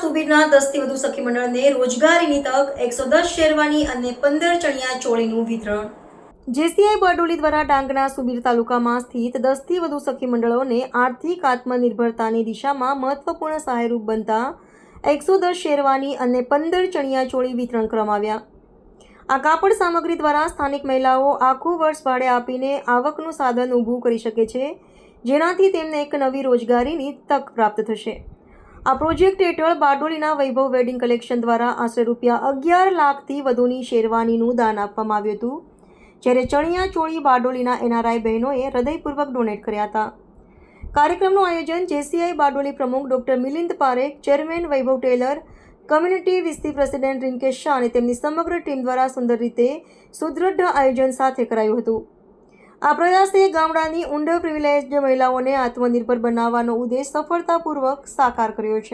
સુબીરના દસથી વધુ સખી મંડળને રોજગારીની તક એકસો દસ શેરવાની અને પંદર ચણિયા ચોળીનું વિતરણ. જેસીઆઈ બારડોલી દ્વારા ડાંગના સુબીર તાલુકામાં સ્થિત દસથી વધુ સખી મંડળોને આર્થિક આત્મનિર્ભરતાની દિશામાં મહત્વપૂર્ણ સહાયરૂપ બનતા એકસો દસ શેરવાની અને પંદર ચણિયા ચોળી વિતરણ કરવામાં આ કાપડ સામગ્રી દ્વારા સ્થાનિક મહિલાઓ આખું વર્ષ ભાડે આપીને આવકનું સાધન ઊભું કરી શકે છે, જેનાથી તેમને એક નવી રોજગારીની તક પ્રાપ્ત થશે. આ પ્રોજેક્ટ હેઠળ બારડોલીના વૈભવ વેડિંગ કલેક્શન દ્વારા આશરે રૂપિયા અગિયાર લાખથી વધુની શેરવાનીનું દાન આપવામાં આવ્યું હતું, જ્યારે ચણિયા ચોળી બારડોલીના એનઆરઆઈ બહેનોએ હૃદયપૂર્વક ડોનેટ કર્યા હતા. કાર્યક્રમનું આયોજન જેસીઆઈ બારડોલી પ્રમુખ doctor Milind Parekh, chairman Vaibhav Tailor, community વિસ્તી president Rinkesh Shah અને તેમની સમગ્ર ટીમ દ્વારા સુંદર રીતે સુદૃઢ આયોજન સાથે કરાયું હતું. આ પ્રયાસે ગામડાની અંડર પ્રિવિલેજ મહિલાઓને આત્મનિર્ભર બનાવવાનો ઉદ્દેશ સફળતાપૂર્વક સાકાર કર્યો છે.